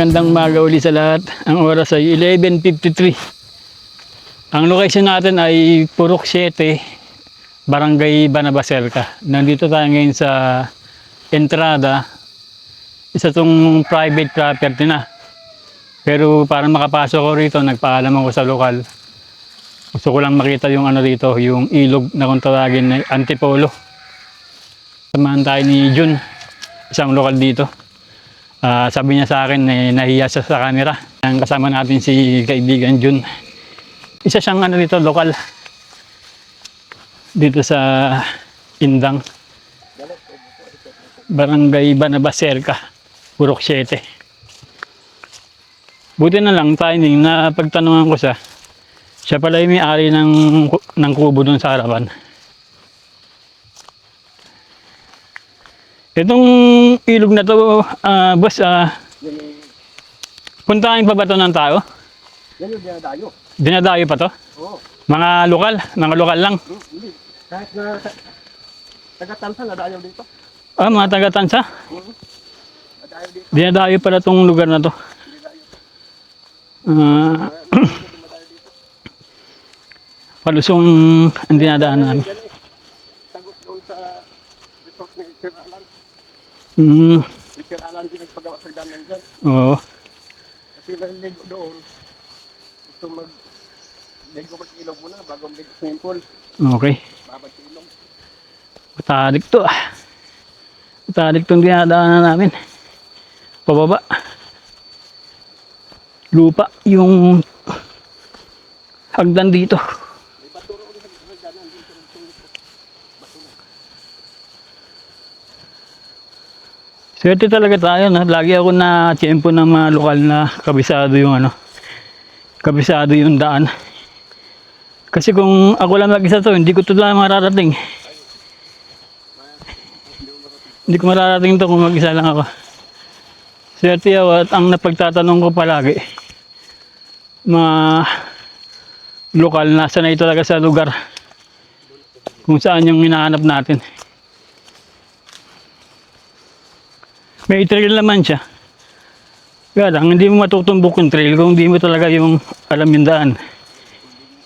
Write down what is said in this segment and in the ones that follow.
Magandang umaga uli sa lahat. Ang oras ay 11.53. Ang location natin ay Purok 7, Barangay Banabaselka. Nandito tayo ngayon sa entrada. Isa tong private property na. Pero para makapasok ko rito, nagpaalam ako sa lokal. Gusto ko lang makita yung ano dito, yung ilog na kung tawagin na Antipolo. Samahan tayo ni Jun, isang lokal dito. Ah, sabi niya sa akin, eh, nahiya siya sa camera. Ang kasama natin si kaibigan Jun. Isa siyang ano dito, lokal. Dito sa Indang. Barangay Banabaserka, Purok 7. Buti na lang, timing, na pagtanungan ko siya, siya pala yung may-ari ng, ng kubo dun sa harapan. Itong ilog na to, ah, boss, ah, puntahan pa ba to ng tao? Yan yung dinadayo. Dinadayo pa to? Oo. Mga lokal, mga lokal lang. Hmm, hindi. Kahit na taga-tansa nadayo dito. Ah, mga taga-tansa. Hmm. Nadayo dito. Dinadayo pala tong lugar na to. Ah, palusong ang dinadaan namin. Yan eh. Sagot doon sa resort ni Sir Alan. Mm, Si Sir Alan din nagpagawa sa danan dyan. oo. Kasi naliligo doon. Gusto mag ligo mag ilog muna bago mag pool. Okay. Babad sa ilog. Matarik to. ah. Matarik tong dinadaanan namin. Pababa. Lupa yung hagdan dito. May bato roon sa sa danan dito sa swimming pool. Bato na. Swerte talaga tayo, no? Lagi ako na tiyempo ng mga lokal na kabisado yung ano. Kabisado yung daan. Kasi kung ako lang mag-isa to, hindi ko to lang mararating. Hindi ko mararating to kung mag-isa lang ako. Swerte ako at ang napagtatanong ko palagi, mga lokal na sanay talaga sa lugar kung saan yung hinahanap natin. May trail naman siya. Kaya lang, hindi mo matutumbok yung trail kung hindi mo talaga yung alam yung daan.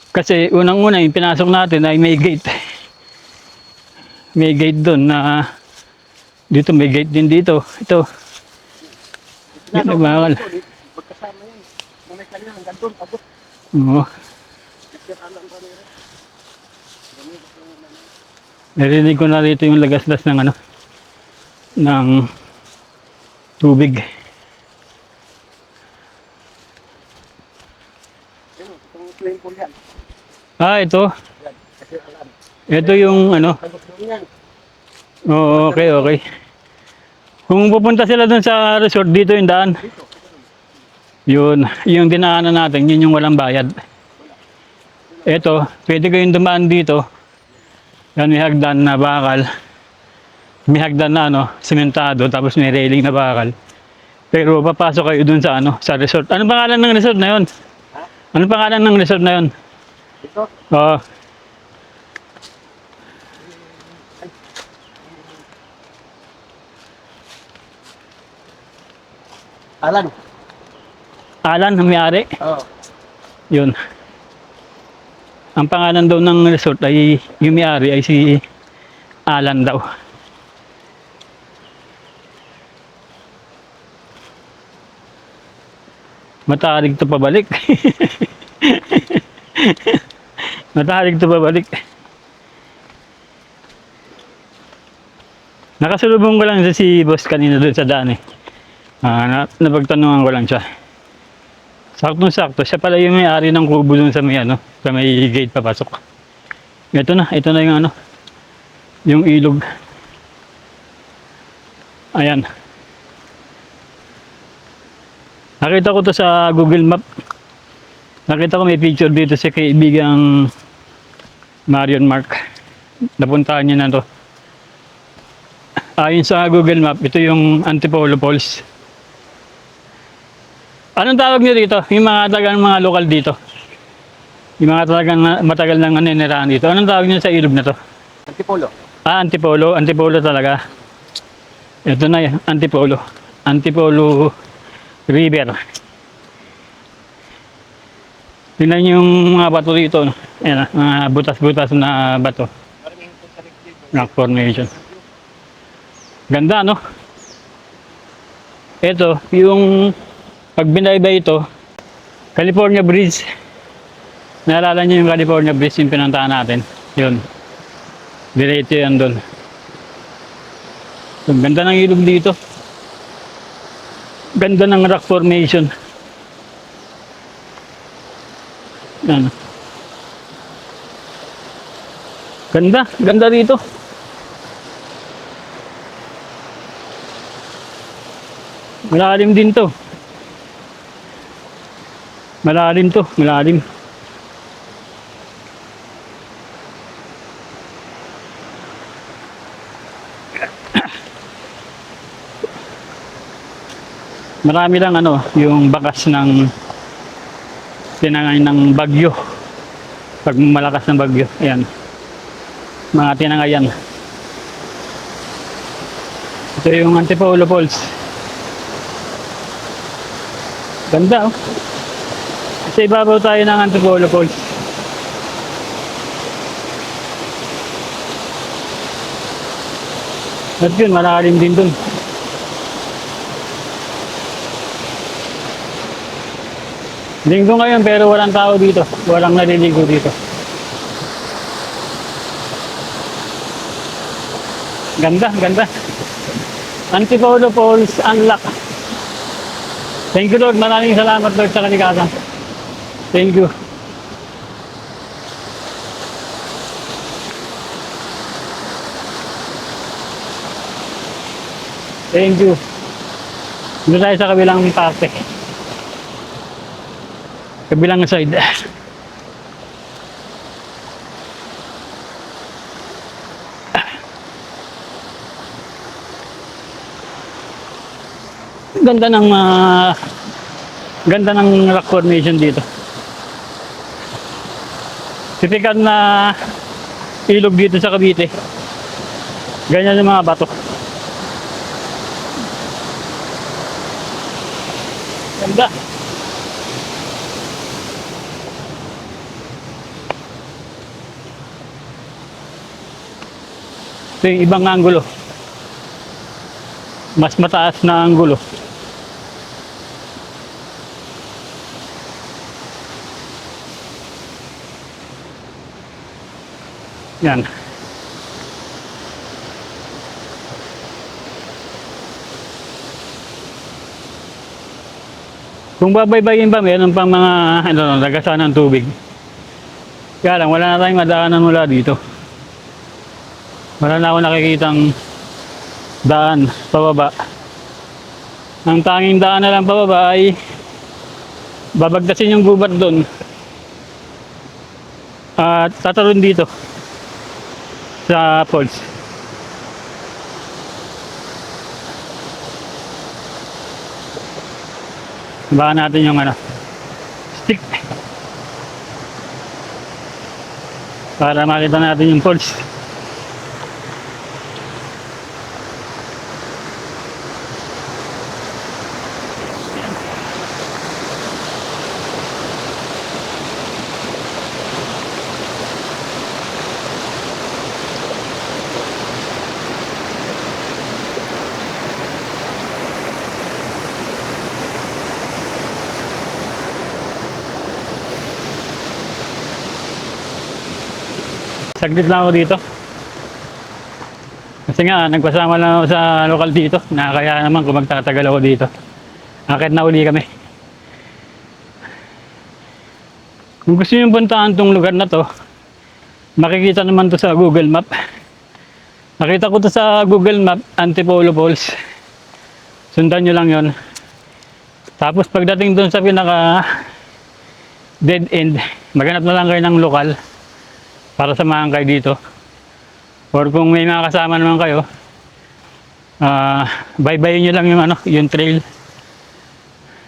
Kasi unang-una, yung pinasok natin ay may gate. May gate doon na dito may gate din dito. Ito. Dito, dito, Magkasama yan. Nung may kanya hanggang doon. Oo. Narinig ko na rito yung lagaslas ng ano ng tubig. Ah, ito. Ito yung ano. Oo, okay, okay. Kung pupunta sila dun sa resort, dito yung daan. Yun, yung dinaanan natin, yun yung walang bayad. Ito, pwede kayong dumaan dito. Yan, may hagdan na bakal. May hagdan na ano, sementado, tapos may railing na bakal. Pero papasok kayo dun sa ano, sa resort. Anong pangalan ng resort na yun? Ha? Anong pangalan ng resort na yun? Ito. Oo. Alan. Alan, ang may-ari. Oo. Yun. Ang pangalan daw ng resort ay yung may-ari ay si Alan daw. Matarig to pabalik. Matarig to pabalik. Nakasulubong ko lang sa si boss kanina doon sa daan eh. Ah, na, napagtanungan ko lang siya. Saktong-sakto, siya pala yung may-ari ng kubo dun sa may ano, sa may gate papasok. Ito na, ito na yung ano, yung ilog. Ayan. Nakita ko to sa Google Map. Nakita ko may picture dito sa kaibigang Marion Mark. Napuntahan niya na to. Ayon sa Google Map, ito yung Antipolo Falls. Anong tawag niyo dito? Yung mga talagang mga lokal dito. Yung mga talagang matagal nang naninirahan dito. Anong tawag niyo sa ilog na to? Antipolo. Ah, Antipolo. Antipolo talaga. Ito na yan, Antipolo. Antipolo river. Tingnan niyo yung mga bato dito. No? Ayan, ah, mga butas-butas na bato. Rock formation. Ganda, no? Ito, yung pag binaybay ito, California Bridge. Naalala niyo yung California Bridge yung pinuntahan natin? Yun. Diretso yan doon. Ang ganda ng ilog dito. Ganda ng rock formation. Yan. Ganda, ganda dito. Malalim din to. Malalim to, malalim. Marami lang ano, yung bakas ng tinangay ng bagyo. Pag malakas ng bagyo, ayan. Mga tinangayan. Ito yung Antipolo Falls. Ganda oh. Sa ibabaw tayo ng Antipolo Falls. At yun, malalim din dun. Linggo ngayon pero walang tao dito. Walang naliligo dito. Ganda, ganda. Antipolo Falls Unlock. Thank you Lord. Maraming salamat Lord sa kalikasan. Thank you. Thank you. Doon tayo sa kabilang parte. Kabilang side. Ganda ng ah, ganda ng rock formation dito. Tipikal na ilog dito sa Cavite. Ganyan yung mga bato. Ganda. Ito yung ibang angulo. Mas mataas na angulo. Yan. Kung babaybayin ba, meron pang mga ano, lagasan ng tubig. Kaya lang, wala na tayong madaanan mula dito. Wala na ako nakikitang daan pababa. Ang tanging daan na lang pababa ay babagdasin yung gubat doon. At tatalon dito sa falls. Baka natin yung ano, stick. Para makita natin yung falls. Saglit lang ako dito. Kasi nga, nagpasama lang ako sa lokal dito. Nakakaya naman kung magtatagal ako dito. Akit na uli kami. Kung gusto nyo puntahan tong lugar na to, makikita naman to sa Google Map. Nakita ko to sa Google Map, Antipolo Falls. Sundan nyo lang yon. Tapos pagdating doon sa pinaka dead end, maghanap na lang kayo ng lokal para samahan kayo dito. Or kung may mga kasama naman kayo, ah baybayin nyo lang yung, ano, yung trail.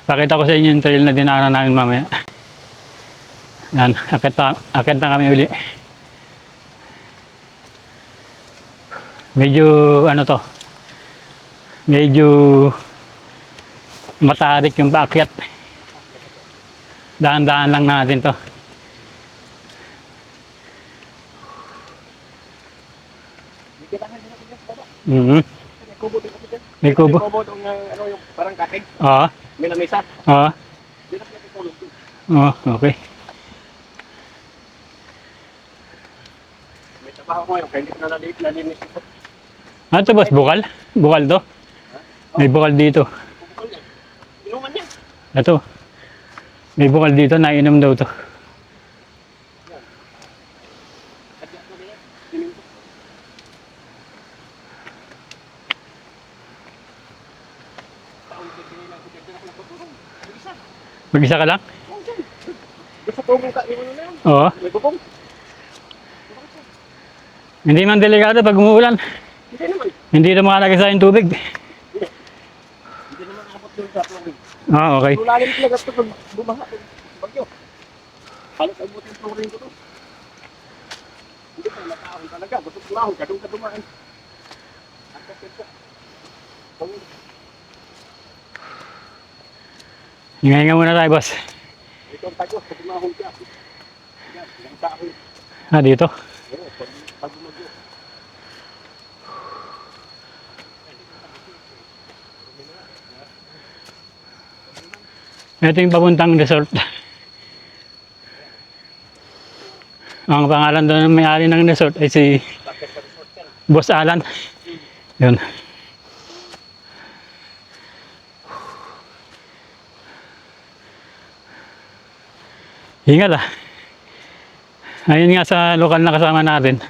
Pakita ko sa inyo yung trail na dinaanan namin mamaya. Yan, akit na, akit na kami uli. Medyo, ano to, medyo Matarik yung paakyat. Daan-daan lang natin to. Dito baba. Mhm. May kubo din kasi dyan. May kubo. May kubo doon ng ano yung parang katig. Oo. May lamesa. Oo. Doon. Oo. Okay. May trabaho ko ngayon kaya hindi ko na nalinis ito. Ano to boss? Bukal? Bukal to? May bukal dito. Bukol yan. Inuman yan. Ito. May bukal dito. Nainom daw to. Kadyak na yan. Inuman ko. Taong bibili lang ko dyan. Ako nagpapurong. Mag-isa. Ka lang? Gusto ko mong ka- yung ano na yan. Oo. May bubong. Hindi man delikado pag umuulan. Hindi naman. Hindi na makalagay yung tubig. Hindi naman abot doon sa flooring. Ah, okay. Lulalim talaga ito pag bumaha. Bagyo. Halos abot yung flooring ko doon. Hindi pa nakaahon talaga. Gusto ko lahon. Kadong kadumaan. Ang kapit ka. Pag- Hinga-hinga muna tayo, boss. Ito ang tago. Pag umahon ka. Yan. Kahoy. Ah, dito. Oo. Pag, pag. Ito yung papuntang resort. Ang pangalan doon ng may-ari ng resort ay si? Boss Alan. Yun. Ingat ah. Ayun nga sa lokal na kasama natin.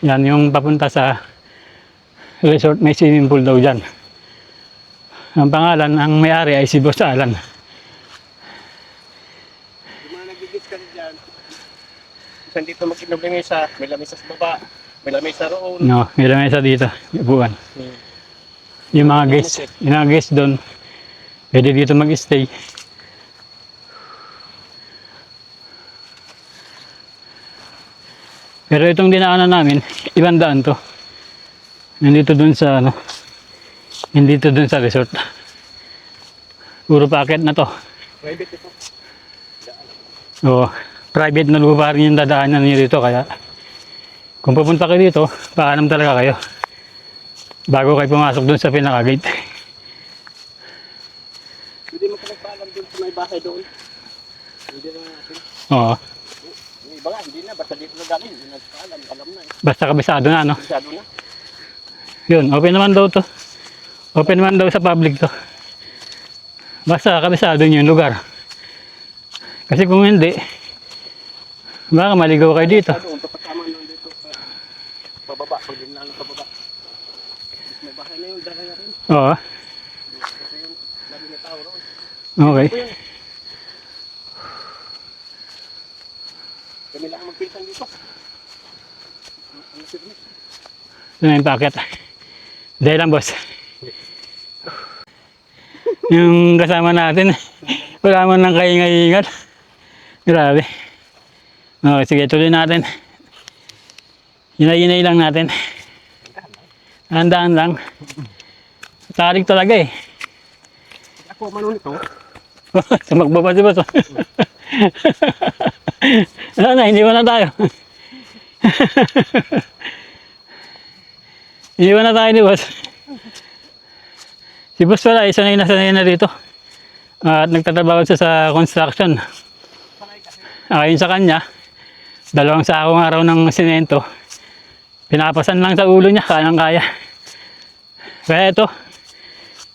Yan yung papunta sa resort may swimming pool daw dyan. Ang pangalan, ang may-ari ay si Boss Alan. Yung mga nagigis ka dyan. Saan dito mag-inom ng isa. May lamesa sa baba. May lamesa roon. No, may lamesa dito. Upuan. Hmm. Yung mga guests, yung mga guests doon, pwede dito mag-stay. Pero itong dinaanan namin, ibang daan to. Nandito dun sa ano, hindi to dun sa resort. Puro packet na to. Private ito. Oo, private na lupa rin yung dadaanan niyo dito kaya kung pupunta kayo dito, paalam talaga kayo. Bago kayo pumasok dun sa pinaka-gate. Hindi mo ka nagpaalam doon sa may bahay doon. Hindi na natin. Oo, Yung iba nga, hindi na. Basta dito na. Hindi nagpaalam. Alam na eh. basta kabisado na ano. Masyado na. Yun, open naman daw to. Open naman daw sa public to. Basta kabisado nyo yung lugar. Kasi kung hindi, baka maligaw kayo dito. Doon, tapatama na dito. Pababa. Pag din lang pababa. May bahay na yun. Dala na rin. Oo, Kasi yung lagi na tao roon. okay. Kami lang magpinsan dito. Na yung packet. Dahil lang, boss. yung kasama natin, wala man lang kaingat-ingat. Grabe. Okay, sige, tuloy natin. Hinay-hinay lang natin. Handaan lang. Tarik talaga eh. Ako manon ito. Sumakbo pa si boss. ano na, hindi na tayo. hindi na tayo ni boss. Si boss pala, isa na yung nasanay na dito. At nagtatrabaho siya sa construction. Ayon sa kanya, dalawang sakong araw ng simento. Pinapasan lang sa ulo niya, kayang kaya. Kaya ito,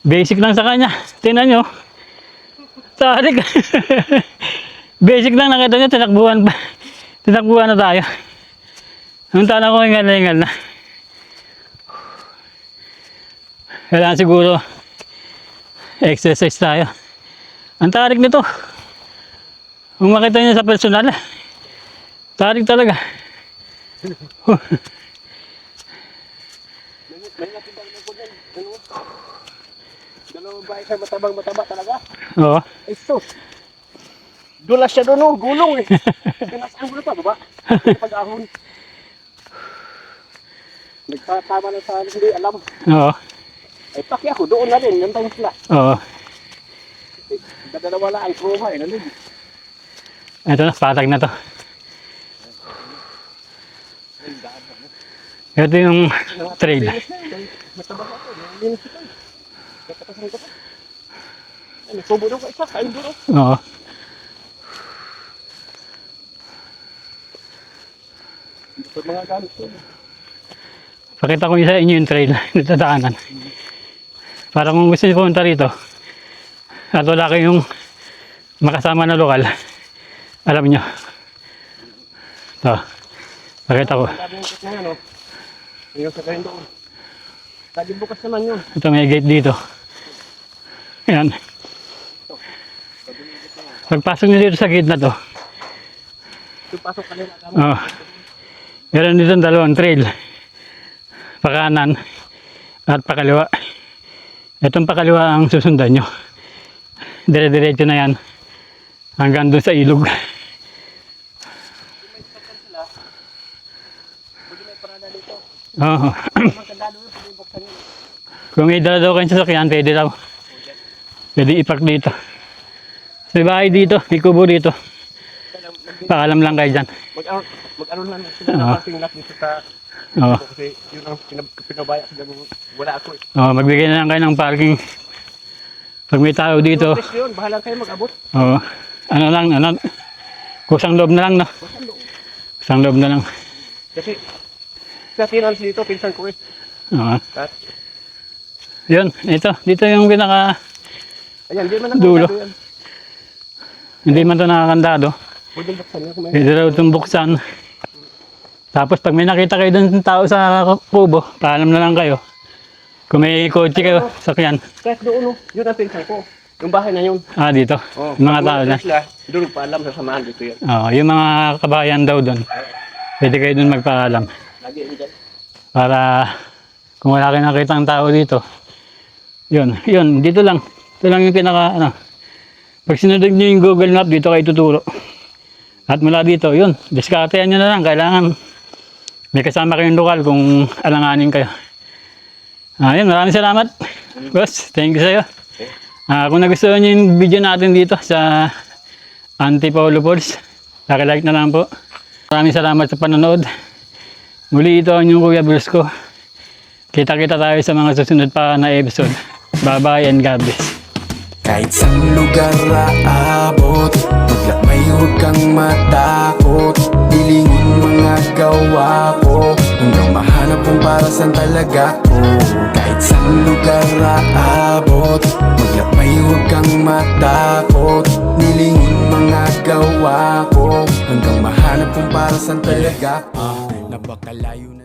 basic lang sa kanya. Tingnan nyo. Tarik. Basic lang nakita niyo, tinakbuhan pa. Tinakbuhan na tayo. Ang tanong ko, hingal na hingal na. Kailangan siguro exercise tayo. Ang tarik nito. Kung makita niyo sa personal, tarik talaga. May may natindang na ko dyan. Ano? Dalawang bahay siya matabang mataba talaga. Oo. Ay sus. Dulas siya doon, oh, gulong eh. Pinasaan ko na pa, baba. Pag-ahon. Nagpatama na sa hindi alam. Oo. Ay, paki ako, doon na rin, yung tayong sila. Oo. Dadalawa lang ang proha, eh, nalig. Ito na, patag na to. Ito yung trail. Linis na yun, mataba ako, linis ito. Katakasan ko pa. Ay, may subo daw ka isa, kain doon. Oo. Ito mga gamit ko. Pakita ko sa inyo yung trail na tataanan. Para kung gusto niyo pumunta rito at wala kayong makasama na lokal, alam nyo. Ito. Pakita ko. Oh. Ayun sa kain doon. Lagi bukas naman yun. Ito may gate dito. Ayan. Pagpasok nyo dito sa gate na to, Yung pasok ka nila. tama. oh, meron dito dalawang trail. Pakanan at pakaliwa. Itong pakaliwa ang susundan nyo. Dire-diretso na yan. Hanggang doon sa ilog. Oo. Yun. Kung may dala daw kayong sasakyan, pwede daw. Pwede ipark dito. May bahay dito, may kubo dito. Mag- Paalam lang kayo dyan. Mag-ano mag-ano lang sila Oo. na lot dito sa Oo. kasi yun ang pinab- pinabaya ko dyan. Wala ako eh. Oh, magbigay na lang kayo ng parking. Pag may tao dito, Please yun, bahala kayo mag-abot. oh, ano lang, ano, kusang loob na lang, no? Basta loob. Kusang loob na lang. Kasi sa finance dito, pinsan ko eh. Oo. At, Yun, ito, dito yung pinaka, ayan, di man Dulo. nakakado yan. hindi man to nakakandado. Pwede raw itong buksan. Tapos pag may nakita kayo dun tao sa kubo, paalam na lang kayo. Kung may kotse kayo, sakyan. Kahit doon, oh, yun ang pinsan ko. Yung bahay na yun. Ah, dito. Oh, Mga tao na. Sila, doon pa alam sa samahan dito yan. Oo, yung mga kabayan daw doon. Pwede kayo doon magpaalam. Lagi yun dyan. Para kung wala kayong nakitang tao dito. Yun, yun, dito lang. Ito lang yung pinaka, ano. Pag sinunod nyo yung Google Map, dito kayo tuturo. At mula dito, yun, diskartehan nyo na lang. Kailangan may kasama kayong lokal kung alanganin kayo. Ah, yun, maraming salamat. Boss, thank you sa'yo. Ah, kung nagustuhan nyo yung video natin dito sa Antipolo Falls, like na lang po. Maraming salamat sa panonood. Muli ito ang inyong Kuya Brusco. Kita-kita tayo sa mga susunod pa na episode. Bye-bye and God bless. Kahit sa lugar aabot huwag kang matakot Hilingin mga gawa ko. Hanggang mahanap kung para saan talaga ko Kahit sa lugar aabot Maglakbay huwag kang matakot. Nilingin mga gawa ko. Hanggang mahanap kung para saan talaga ko Napakalayo na